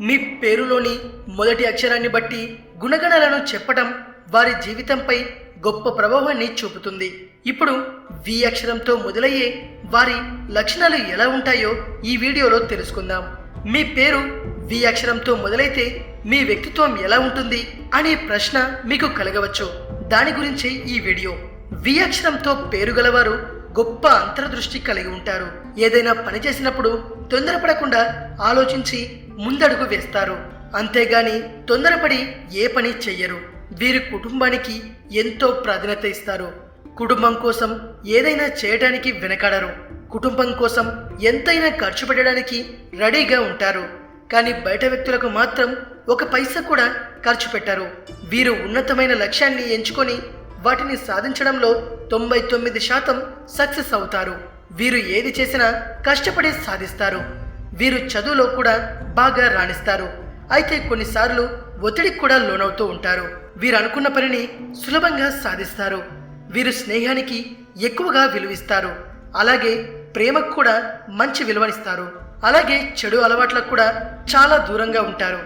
మీ పేరులోని మొదటి అక్షరాన్ని బట్టి గుణగణాలను చెప్పడం వారి జీవితంపై గొప్ప ప్రభావాన్ని చూపుతుంది. ఇప్పుడు వి అక్షరంతో మొదలయ్యే వారి లక్షణాలు ఎలా ఉంటాయో ఈ వీడియోలో తెలుసుకుందాం. మీ పేరు వి అక్షరంతో మొదలైతే మీ వ్యక్తిత్వం ఎలా ఉంటుంది అనే ప్రశ్న మీకు కలగవచ్చు. దాని గురించి ఈ వీడియో. వి అక్షరంతో పేరు గలవారు గొప్ప అంతర్దృష్టి కలిగి ఉంటారు. ఏదైనా పని చేసినప్పుడు తొందరపడకుండా ఆలోచించి ముందడుగు వేస్తారు. అంతేగాని తొందరపడి ఏ పని చెయ్యరు. వీరి కుటుంబానికి ఎంతో ప్రాధాన్యత ఇస్తారు. కుటుంబం కోసం ఏదైనా చేయడానికి వెనకాడరు. కుటుంబం కోసం ఎంతైనా ఖర్చు పెట్టడానికి రెడీగా ఉంటారు. కానీ బయట వ్యక్తులకు మాత్రం ఒక పైసా కూడా ఖర్చు పెట్టరు. వీరు ఉన్నతమైన లక్ష్యాన్ని ఎంచుకొని వాటిని సాధించడంలో తొంభై తొమ్మిది శాతం సక్సెస్ అవుతారు. వీరు ఏది చేసినా కష్టపడి సాధిస్తారు. వీరు చదువులో కూడా బాగా రాణిస్తారు. అయితే కొన్నిసార్లు ఒత్తిడికి కూడా లోనవుతూ ఉంటారు. వీరు అనుకున్న పనిని సులభంగా సాధిస్తారు. వీరు స్నేహానికి ఎక్కువగా విలువిస్తారు. అలాగే ప్రేమకు కూడా మంచి విలువనిస్తారు. అలాగే చెడు అలవాట్లకు కూడా చాలా దూరంగా ఉంటారు.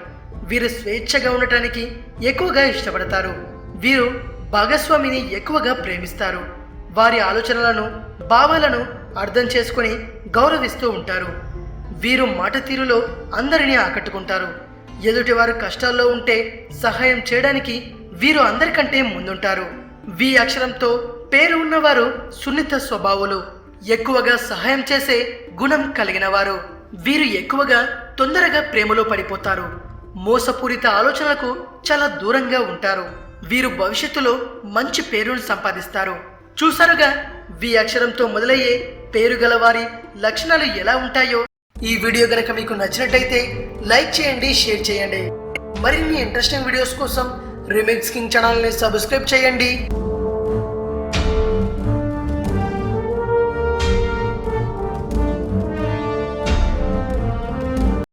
వీరు స్వేచ్ఛగా ఉండటానికి ఎక్కువగా ఇష్టపడతారు. వీరు భాగస్వామిని ఎక్కువగా ప్రేమిస్తారు. వారి ఆలోచనలను భావాలను అర్థం చేసుకొని గౌరవిస్తూ ఉంటారు. వీరు మాట తీరులో అందరినీ ఆకట్టుకుంటారు. ఎదుటివారు కష్టాల్లో ఉంటే సహాయం చేయడానికి వీరు అందరికంటే ముందుంటారు. వి అక్షరంతో పేరు ఉన్నవారు సున్నిత స్వభావులు. ఎక్కువగా సహాయం చేసే గుణం కలిగిన వారు. వీరు ఎక్కువగా తొందరగా ప్రేమలో పడిపోతారు. మోసపూరిత ఆలోచనలకు చాలా దూరంగా ఉంటారు. వీరు భవిష్యత్తులో మంచి పేరును సంపాదిస్తారు. చూసారుగా వి అక్షరంతో మొదలయ్యే పేరు గలవారి లక్షణాలు ఎలా ఉంటాయో ఈ వీడియో కనుక మీకు నచ్చినట్లయితే లైక్ చేయండి షేర్ చేయండి. మరిన్ని ఇంట్రెస్టింగ్ వీడియోస్ కోసం రిమిక్స్ కింగ్ ఛానల్ని సబ్స్క్రైబ్ చేయండి.